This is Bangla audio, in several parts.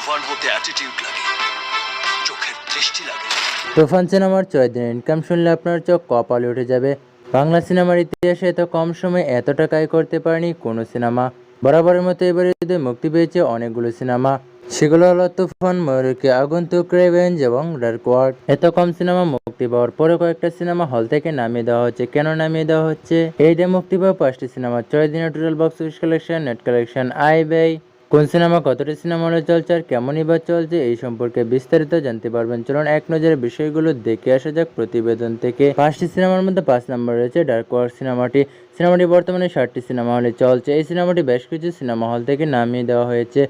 তুফান হতে অ্যাটিটিউড লাগে, চোখের দৃষ্টি লাগে। তুফান সিনেমার ইনকাম শুনলে আপনার চোখ কপালে উঠে যাবে। বাংলা সিনেমার ইতিহাসে এত কম সময়ে এত করতে পারেনি কোনো সিনেমা। বরাবরের মতো এবারে ঈদে মুক্তি পেয়েছে অনেকগুলো সিনেমা। সেগুলো হলো তুফান, ময়ূরকে আগন্তুক, রেভেঞ্জ এবং ডার্ক ওয়ার্ড এত কম সিনেমা মুক্তি পাওয়ার পরে কয়েকটা সিনেমা হল থেকে নামিয়ে দেওয়া হচ্ছে। কেন নামিয়ে দেওয়া হচ্ছে? এই দিয়ে মুক্তি পাওয়া পাঁচটি সিনেমা ছয় দিনের total box office collection net collection I ব্যয়। কোন সিনেমা, কতটি সিনেমা হলে চলছে আর কেমনই বা চলছে, এই সম্পর্কে বিস্তারিত জানতে পারবেন। চলুন এক নজরে বিষয়গুলো দেখে আসা যাক প্রতিবেদন থেকে। পাঁচটি সিনেমার মধ্যে পাঁচ নম্বর রয়েছে ডার্ক ওয়ার সিনেমাটি। সিনেমাটি বর্তমানে ষাটটি সিনেমা হলে চলছে। এই সিনেমাটি বেশ কিছু সিনেমা হল থেকে নামিয়ে দেওয়া হয়েছে।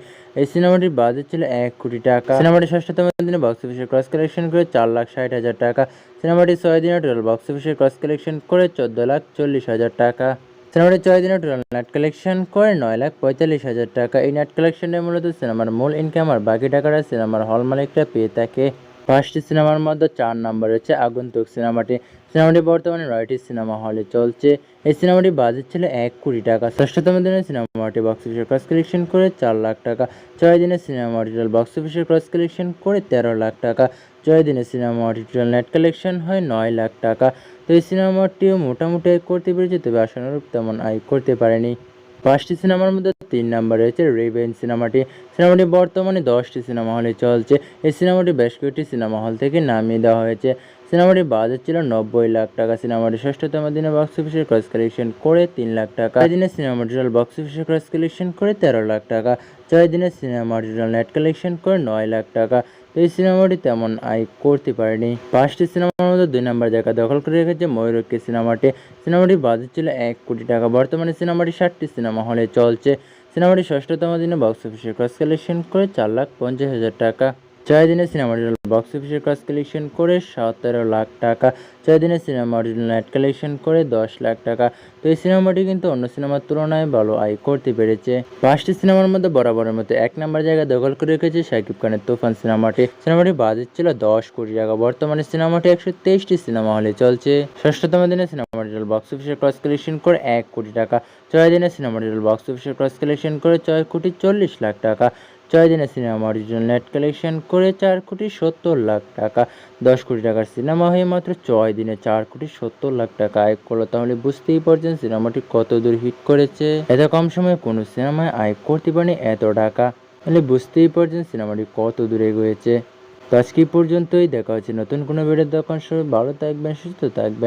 এই সিনেমাটির বাজেট ছিল এক কোটি টাকা। সিনেমাটি ষষ্ঠতম দিনে বক্স অফিসে ক্রস কালেকশন করে চার লাখ ষাট হাজার টাকা। সিনেমাটি ছয় দিনে টোটাল বক্স অফিসে ক্রস কালেকশন করে চোদ্দ লাখ চল্লিশ হাজার টাকা। সিনেমাটি ছয় দিনে টোটাল নেট কালেকশন করে নয় লাখ পঁয়তাল্লিশ হাজার টাকা। এই নেট কালেকশনে মূলত সিনেমার মূল ইনকাম আর বাকি টাকাটা সিনেমার হল মালিকরা পেয়ে থাকে পাঁচটি সিনেমার মধ্যে চার নম্বর রয়েছে আগন্তুক সিনেমাটি। সিনেমাটি বর্তমানে নয়টি সিনেমা হলে চলছে। এই সিনেমাটি বাজেট ছিল এক কোটি টাকা। ষষ্ঠতম দিনে সিনেমাটি বক্স অফিসের ক্রস কালেকশন করে চার লাখ টাকা। ছয় দিনে সিনেমাটি টোটাল বক্স অফিসের ক্রস কালেকশন করে তেরো লাখ টাকা। ছয় দিনে সিনেমাটি টোটাল নেট কালেকশন হয় নয় লাখ টাকা। তো এই সিনেমাটিও মোটামুটি আয় করতে পেরেছে, তবে আশানুরূপ তেমন আয় করতে পারেনি। পাঁচটি সিনেমার মধ্যে তিন নাম্বার রয়েছে রেভেন সিনেমাটি। সিনেমাটি বর্তমানে দশটি সিনেমা হলে চলছে। এই সিনেমাটি বেশ কয়েকটি সিনেমা হল থেকে নামিয়ে দেওয়া হয়েছে। সিনেমাটির বাজেট ছিল নব্বই লাখ টাকা। সিনেমাটি ষষ্ঠতম দিনে বক্স অফিসে ক্রস কালেকশন করে তিন লাখ টাকা। দিনে সিনেমাটি বক্স অফিসে ক্রস কালেকশন করে তেরো লাখ টাকা। ছয় দিনে সিনেমাটি নেট কালেকশন করে নয় লাখ টাকা। তো এই সিনেমাটি তেমন আয় করতে পারেনি। পাঁচটি সিনেমার মধ্যে দুই নম্বর জায়গা দখল করে রেখেছে ময়ূরক্ষী সিনেমাটি। সিনেমাটি বাজেট ছিল এক কোটি টাকা। বর্তমানে সিনেমাটি ষাটটি সিনেমা হলে চলছে। সিনেমাটি ষষ্ঠতম দিনে বক্স অফিসে ক্রস কালেকশন করে চার লাখ পঞ্চাশ হাজার টাকা। ছয় দিনে সিনেমাটি বক্স অফিসে ক্রস কালেকশন করে সতেরো লাখ টাকা। ছয় দিনে সিনেমাটি নেট কালেকশন করে দশ লাখ টাকা। তো এই সিনেমাটি কিন্তু অন্য সিনেমার তুলনায় ভালো আয় করতে পেরেছে। পাঁচটি সিনেমার মধ্যে বরাবরের মতো এক নম্বর জায়গা দখল করে রেখেছে শাকিব খানের তুফান সিনেমাটি। সিনেমাটি বাজেট ছিল দশ কোটি টাকা। বর্তমানে সিনেমাটি একশো তেইশটি সিনেমা হলে চলছে। ষষ্ঠতম দিনে সিনেমাটি বক্স অফিসে ক্রস কালেকশন করে এক কোটি টাকা। ছয় দিনে সিনেমাটি বক্স অফিসে ক্রস কালেকশন করে ছয় কোটি চল্লিশ লাখ টাকা। ছয় সিনেমা অরিজিনাল নেট কালেকশন করে চার কোটি সত্তর লাখ টাকা। দশ কোটি টাকার সিনেমা হয়ে মাত্র ছয় দিনে চার কোটি সত্তর লাখ টাকা আয় করল। তাহলে বুঝতেই পারছেন সিনেমাটি কত দূর হিট করেছে। এত কম সময়ে কোনো সিনেমায় আয় করতে পারেনি এত টাকা। তাহলে বুঝতেই পারছেন সিনেমাটি কত দূরে এগিয়েছে। তো আজকে পর্যন্তই। দেখা হচ্ছে নতুন কোনো ভিডিও দোকান সবাই ভালো থাকবেন, সুস্থ থাকবেন।